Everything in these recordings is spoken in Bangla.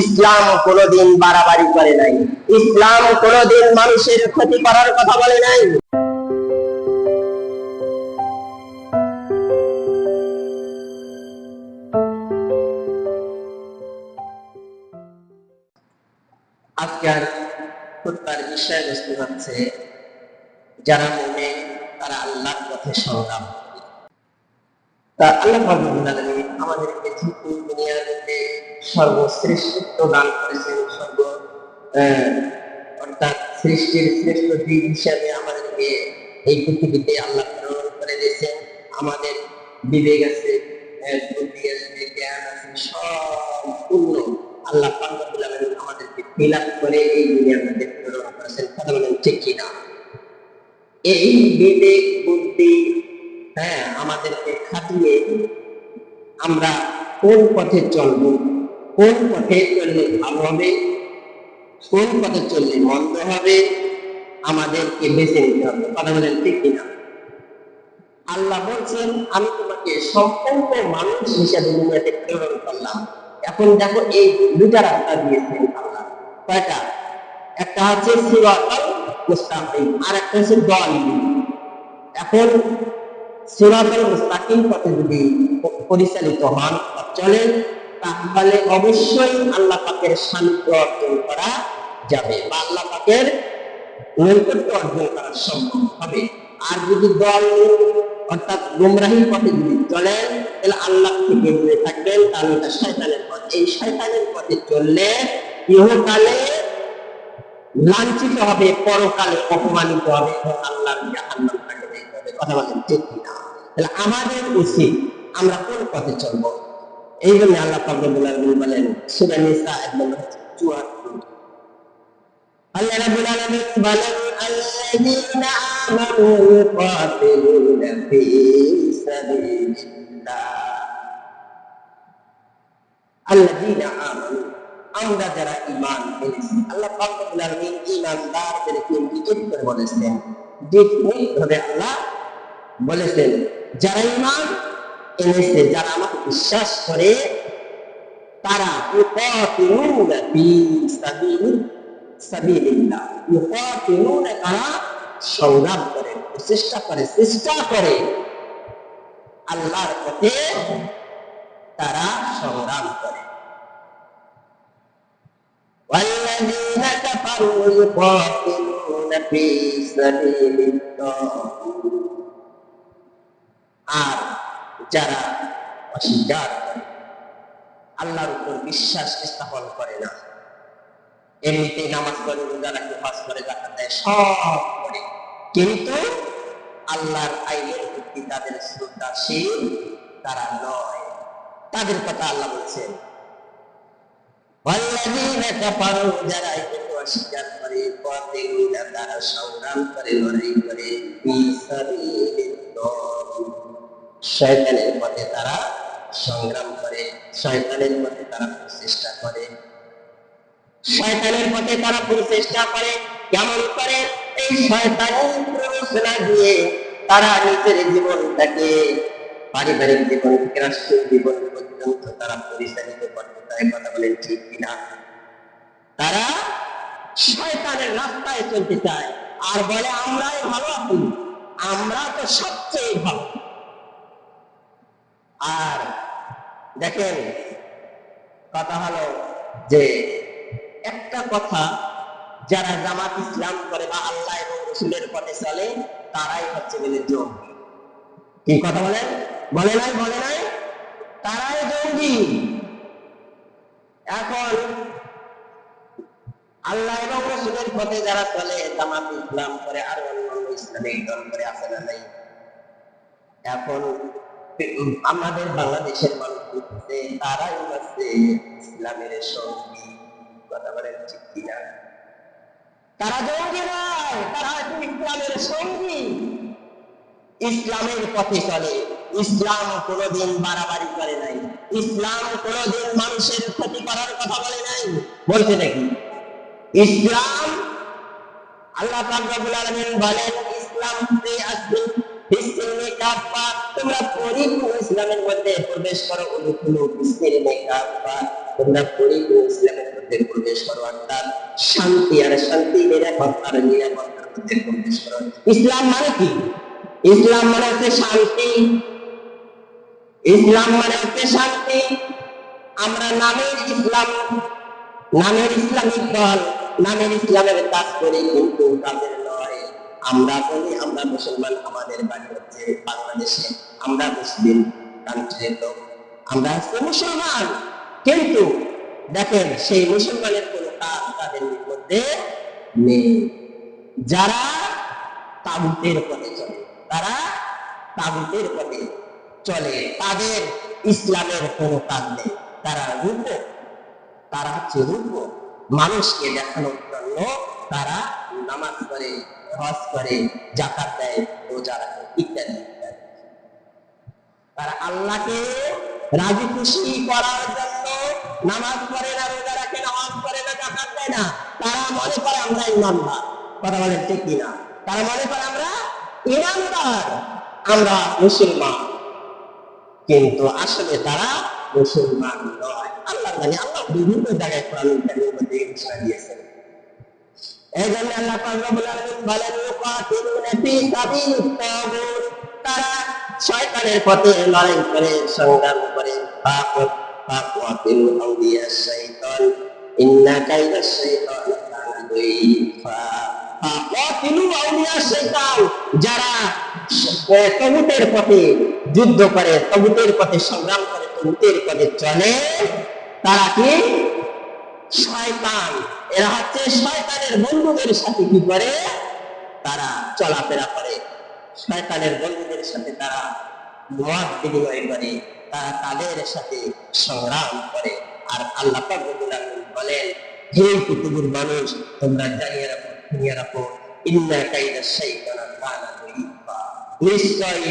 ইসলাম কোনোদিন বাড়াবাড়ি করে নাই ইসলাম কোনোদিন মানুষের ক্ষতি করার কথা বলে নাই আজকের খুতবার বিষয়বস্তু হচ্ছে, যারা মনে তারা আল্লাহর পথে সংগ্রাম। তা আল্লাহ আমাদেরকে মধ্যে সর্বশ্রেষ্ঠত্ব দান করেছেন, সর্ব অর্থাৎ সৃষ্টির শ্রেষ্ঠ দিক হিসাবে আমাদেরকে এই পৃথিবীতে আল্লাহ প্রেরণ করে দিয়েছেন। আমাদের বিবেক আছে বুদ্ধি আছে, জ্ঞান আছে, সব আল্লাহ পাক আমাদেরকে ফিল করে এই দুনিয়ার মধ্যে প্রেরণ করেছেন। কথা বলেন ঠিক কিনা? এই বিবেক, বুদ্ধি হ্যাঁ আমাদেরকে খাটিয়ে আমরা কোন পথে চলব, কোন পথে চললে ভালো হবে, কোন পথে চললে মন্দ হবে, আমাদেরকে বেছে নিতে হবে। কথা বলেন ঠিক কিনা? আল্লাহ বলছেন, আমি তোমাকে সম্পূর্ণ মানুষ হিসাবে দুনিয়াতে প্রেরণ করলাম। এখন দেখো, এই দুটা রাস্তা দিয়েছেন আল্লাহ। কয়টা? একটা হচ্ছে সিরাতাল মুস্তাকিম, আর একটা হচ্ছে দল এখন সিরাতাল মুস্তাকিম পথে যদি পরিচালিত হন চলেন তাহলে অবশ্যই আল্লাহ পাকের শান্তি অর্জন করা যাবে বা আল্লাহ পাকের নৈকট্য অর্জন করা সম্ভব হবে। আর যদি দল, অর্থাৎ গুমরাহির পথে যদি চলেন তাহলে আল্লাহ থেকে দূরে থাকবেন, তাহলে এটা শয়তানের পথ। এই শয়তানের পথে চললে ইহকালে লাঞ্ছিত হবে, পরকালে অপমানিত হবে এবং আল্লাহর জাহান্নাম কথা বলেন ঠিক কিনা তাহলে আমাদের উচিত আমরা কোন পথে চলব? এই জন্য আল্লাহ পাক রব্বুল আলামিন বলেন, সূরা নিসা একদম চুয়াত্তর। আল্লাহ রাব্বুল আলামিন বলেন আমানু ইউকাতিলুনা ফী সাবিলিল্লাহ আল্লাযীনা আমানু আমরা যারা ঈমান এনেছি আল্লাহ পাক রব্বুল আলামিন ঈমানদারদেরকে ইন্ডিকেট করে বলেছেন। ডেফিনিট ভাবে আল্লাহ বলেছেন যারা ঈমান এনেছে যারা আমাকে বিশ্বাস করে তারা ইউকাতিলুনা ফী সাবিলিল্লাহ সাবিলিল্লাহ ইউকাতিলুনা তারা সংগ্রাম করে চেষ্টা করে চেষ্টা করে আল্লাহর পথে তারা সংগ্রাম করে والذين كفروا يقاتلون في سبيل الطاغوت আর যারা অস্বীকার করে, আল্লাহর উপর বিশ্বাস স্থাপন করে না। এমনিতে নামাজ করে রোজা রাখে, হজ করে জাকাত দেয়, সব করে কিন্তু আল্লাহর আইনের ভিত্তি তাদের শ্রদ্ধাশীল তারা নয়। তাদের কথা আল্লাহ বলছেন যারা এটাকে অস্বীকার করে পথে তারা সংগ্রাম করে, লড়াই করে শয়তানের পথে তারা সংগ্রাম করে, শয়তানের পথে তারা প্রচেষ্টা করে। শয়তানের পথে তারা প্রচেষ্টা করে, কেমন করে? এই শয়তানের প্ররোচনা দিয়ে তারা নিজের জীবনটাকে, পারিবারিক জীবন থেকে রাষ্ট্রীয় জীবন পর্যন্ত তারা পরিচালিত করতে চায় কথা বলেন ঠিক কিনা? তারা শয়তানের রাস্তায় চলতে চায়। আর বলে, আমরাই ভালো আছি। আমরা তো সবচেয়ে ভালো। আর দেখেন, কথা হলো যে একটা কথা যারা জামাত ইসলাম করে বা আল্লাহ এবং রসুলের পথে চলে, তারাই হচ্ছে জঙ্গি। কি কথা বলেন বলে নাই বলে নাই? তারাই জঙ্গি। এখন আল্লাহ এবং রসুলের পথে যারা চলে, জামাত ইসলাম করে আর অন্যান্য ইসলামিক দল করে আছে না নাই? এখন আমাদের বাংলাদেশের মানুষ তারাই হচ্ছে ইসলামের সঙ্গী। কথা বলেন ঠিক কিনা? তারা জঙ্গি নয়, তারা ইসলামের সঙ্গী। ইসলামের পথে চলে। ইসলাম কোনোদিন বাড়াবাড়ি করে নাই। ইসলাম কোনোদিন মানুষের ক্ষতি করার কথা বলে নাই। বলছে নাকি? ইসলাম, আল্লাহ বলেন, ইসলাম তোমরা পরিপূর্ণ ইসলামের মধ্যে প্রবেশ করো কাফা তোমরা পরিপূর্ণ ইসলামের মধ্যে প্রবেশ করো, অর্থাৎ শান্তি আর শান্তি নিরাপদ আর নিরাপত্তার মধ্যে প্রবেশ করো। ইসলাম মানে কি? ইসলাম মানে হচ্ছে শান্তি। ইসলাম মানে হচ্ছে শান্তি। আমরা নামের ইসলাম, নামের ইসলামিক দল, নামের ইসলামের কাজ করি, কিন্তু আমরা বলি, আমরা মুসলমান আমাদের বাড়ি হচ্ছে বাংলাদেশে। আমরা মুসলিম কান্ট্রির লোক। আমরা মুসলমান। কিন্তু দেখেন, সেই মুসলমানের কোনো কাজ তাদের মধ্যে নেই। যারা তাগুতের পথে চলে, তারা তাগুতের পথে চলে। তাদের ইসলামের কোনো কাজ নেই। তারা রূপ তারা হচ্ছে রূপ মানুষকে দেখানোর জন্য তারা নামাজ করে হজ করে, জাকাত দেয়, রোজা রাখে, ইত্যাদি তারা আল্লাহকে রাজি খুশি করার জন্য নামাজ পড়ে না, রোজা রাখে না, হজ করে না, জাকাত দেয় না। তারা মনে করে আমরা ইমানদার। কথা বলেন ঠিক কিনা? তারা মনে করে আমরা ইমানদার, আমরা মুসলমান। কিন্তু আসলে তারা মুসলমান নয়। আল্লাহ জানে আল্লাহ বিভিন্ন জায়গায় কোরআন দিয়েছেন। এই আল্লাহ পাক রব্বুল আলামিন বলেন ইউকাতিলুনা ফি সাবিলিত তাগুত তারা শয়তানের পথে লড়াই করে, সংগ্রাম করে। ফাকুত ফাকুতিলু আউলিয়া শাইতান ইন্না কাইদা শাইতান কানা দাইফা ফাকুতিলু আউলিয়া শাইতান যারা তবুতের পথে যুদ্ধ করে, তবুতের পথে সংগ্রাম করে, তবুতের পথে চলে, তারা কি? শয়তান। এরা হচ্ছে শয়তানের বন্ধুদের সাথে কি করে? তারা চলাফেরা করে। শয়তানের বন্ধুদের সাথে তারা মত বিনিময় করে। তারা তাদের সাথে সংগ্রাম করে। আর আল্লাহ বলেন, হে পৃথিবীর মানুষ, তোমরা জানিয়ে রাখো, শুনিয়ে রাখো, ইন্না কাইদা শাইতানা কানা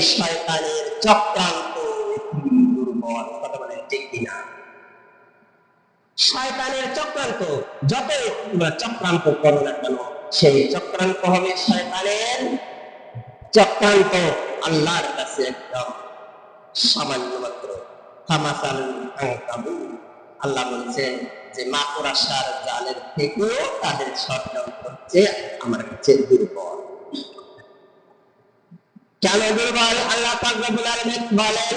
শয়তানের চক্রান্ত দুর্বল শয়তানের চক্রান্ত। যত তোমরা চক্রান্ত করো না কেন, সেই চক্রান্ত হবে শয়তানের চক্রান্ত। আল্লাহর কাছে একদম সামান্য মাত্র থামাসাল আল্লাহ বলছেন যে মাকড়াসার জালের থেকেও তাদের ষড়যন্ত্র হচ্ছে আমার কাছে দুর্বল। কেন দুর্বল? আল্লাহ বলেন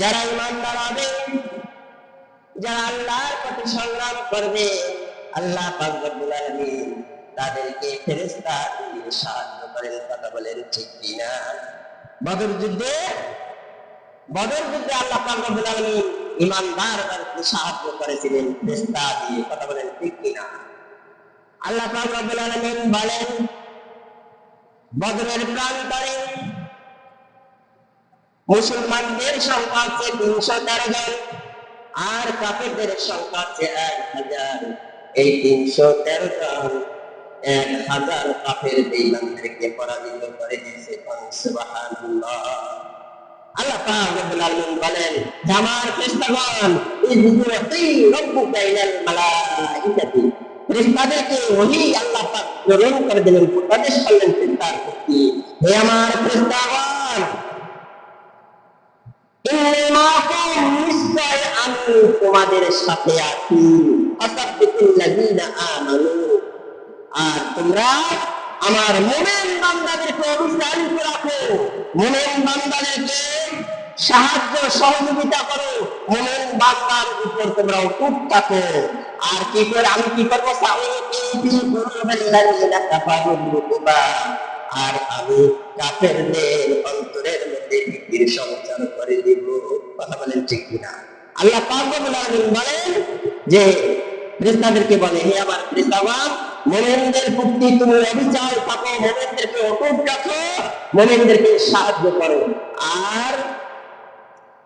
যারা ইমান দাঁড়াবে যারা আল্লাহর পথে সংগ্রাম করবে, আল্লাহ তাদেরকে ফেরেশতা দিয়ে সাহায্য করেন, কথা বলেন ঠিক কিনা? বদর যুদ্ধে বদর যুদ্ধে আল্লাহ পাক রব্বুল আলামিন ইমানদারদেরকে সাহায্য করেছিলেন, ফেরেশতা দিয়ে, কথা বলেন ঠিক কিনা? আল্লাহ পাক রব্বুল আলামিন বলেন, বদরের প্রান্তরে মুসলমানদের সংখ্যা হচ্ছে তিনশো তেরো জন, আর কাফেরদের সংখ্যা হচ্ছে এক হাজার। এই তিনশো তেরো জন এক হাজার কাফের বেঈমানদেরকে পরাজিত করে দিয়েছে। আল্লাহ পাক বলেন করে দিলেন প্রদেশ করলেন, ফেরেশতার আমার ফেরেশতাগণ তোমাদের সাথে আছি। আর তোমরা আমার মুমিন বান্দাদেরকে অনুসরণ রাখো মুমিন বান্দাদেরকে সাহায্য সহযোগিতা করো। মুমিন বান্দার উপর তোমরা অটুট থাকো। আর কি করে আমি কি করব? আর আমি কাফেরদের অন্তরের করে দিব কথা বলেন ঠিক কিনা আল্লাহ বলেন যে বলে, হে আমার মোমেনদের প্রতি তুমি অবিচার থাকো, মোমেনদেরকে অটুট রাখো, মোমেনদেরকে সাহায্য করো। আর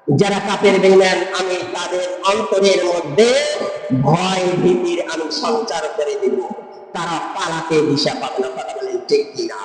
যারা কাপের বেইমান আমি তাদের অন্তরের মধ্যে ভয়, ভীতির আমি সঞ্চার করে দিব। তারা পালাতে দিশা পাবে না, কথা বলেন ঠিক কিনা?